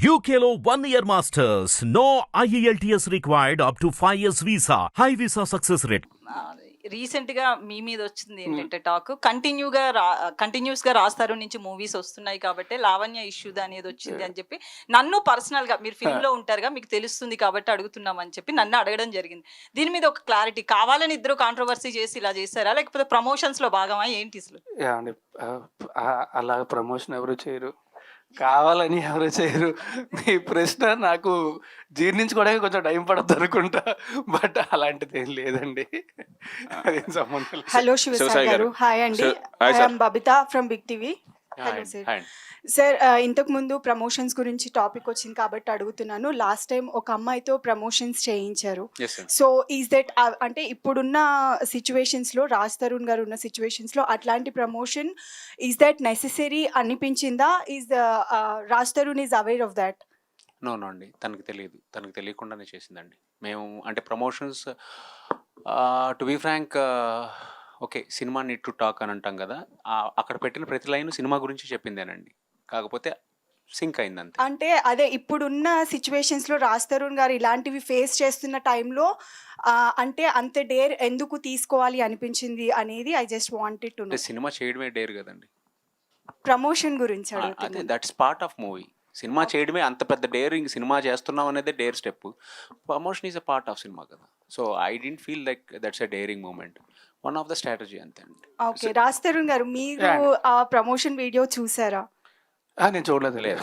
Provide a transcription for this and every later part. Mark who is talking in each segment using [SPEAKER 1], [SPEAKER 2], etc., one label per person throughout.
[SPEAKER 1] One year masters. No E IELTS required up to 5 years visa. High visa success rate.
[SPEAKER 2] రీసెంట్గా మీ మీద వచ్చింది ఏంటంటే talk. కంటిన్యూగా రా కంటిన్యూస్గా రాస్తారు నుంచి మూవీస్ వస్తున్నాయి కాబట్టి లావణ్య ఇష్యూ అనేది వచ్చింది అని చెప్పి నన్ను పర్సనల్గా మీరు ఫిల్మ్లో ఉంటారుగా మీకు తెలుస్తుంది కాబట్టి అడుగుతున్నాం అని చెప్పి నన్ను అడగడం జరిగింది. దీని మీద ఒక క్లారిటీ కావాలని ఇద్దరు కాంట్రవర్సీ చేసి ఇలా చేశారా? లేకపోతే ప్రమోషన్స్లో భాగమా? ఏంటి అసలు?
[SPEAKER 3] అలా ప్రమోషన్ ఎవరు చేయరు. కావాలని ఎవరు చేయరు. మీ ప్రశ్న నాకు జీర్ణించుకోవడానికి కొంచెం టైం పడద్దు అనుకుంటా. బట్ అలాంటిది ఏం లేదండి. అదేం సంబంధం లేదు.
[SPEAKER 4] హలో
[SPEAKER 5] శివసాయి
[SPEAKER 4] గారు. హాయ్ అండి. I'm Babitha from Big TV. Hello sir. Sir ఇంతకు ముందు ప్రమోషన్స్ గురించి టాపిక్ వచ్చింది కాబట్టి అడుగుతున్నాను. లాస్ట్ టైం ఒక అమ్మాయితో ప్రమోషన్స్ చేయించారు. సో ఈజ్ దట్ అంటే ఇప్పుడున్న సిచ్యువేషన్స్లో రాజ్ తరుణ్ గారు ఉన్న సిచ్యువేషన్స్లో అట్లాంటి ప్రమోషన్ ఈజ్ దట్ నెసెసరీ అనిపించిందా? Is Raj Tarun is aware of that
[SPEAKER 5] no no అండి. తనకు తెలియదు. తనకు తెలియకుండానే చేసిందండి. మేము అంటే promotions to be frank okay cinema need to talk అని అంటాం కదా అక్కడ పెట్టిన ప్రతి లైన్ సినిమా గురించి చెప్పిందేనండి. కాకపోతే సింక్ అయింది అంతే
[SPEAKER 4] అంటే అదే ఇప్పుడున్న సిచ్యువేషన్స్లో రాజ్ తరుణ్ గారు ఇలాంటివి ఫేస్ చేస్తున్న టైంలో అంటే అంత డేర్ ఎందుకు తీసుకోవాలి అనిపించింది అనేది ఐ జస్ట్ వాంటెడ్ టు
[SPEAKER 5] అంటే సినిమా చేయడమే డేర్ కదండి.
[SPEAKER 4] ప్రమోషన్ గురించి
[SPEAKER 5] అదే that's part of movie cinema చేయడమే అంత పెద్ద డేర్ ఇంక సినిమా చేస్తున్నాం అనేది dare step. Promotion is a part of cinema కదా. So I don't feel like that's a daring moment one of the strategy అంతే అండి.
[SPEAKER 4] ఓకే రాజ్ తరుణ్ గారు మీరు. ఆ ప్రమోషన్ వీడియో చూసారా?
[SPEAKER 3] నేను చూడలేదు
[SPEAKER 5] లేదు.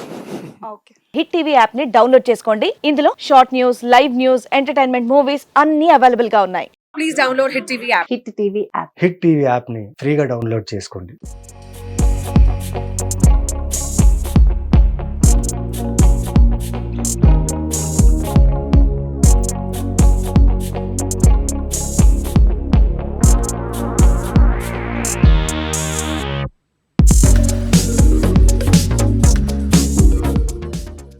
[SPEAKER 6] హిట్ టీవీ యాప్ని డౌన్లోడ్ చేసుకోండి. ఇందులో short news live news entertainment movies అన్ని అవైలబుల్గా ఉన్నాయి.
[SPEAKER 7] Please download Hit TV app.
[SPEAKER 6] Hit TV app
[SPEAKER 8] Hit TV యాప్ని ఫ్రీగా డౌన్లోడ్ చేసుకోండి.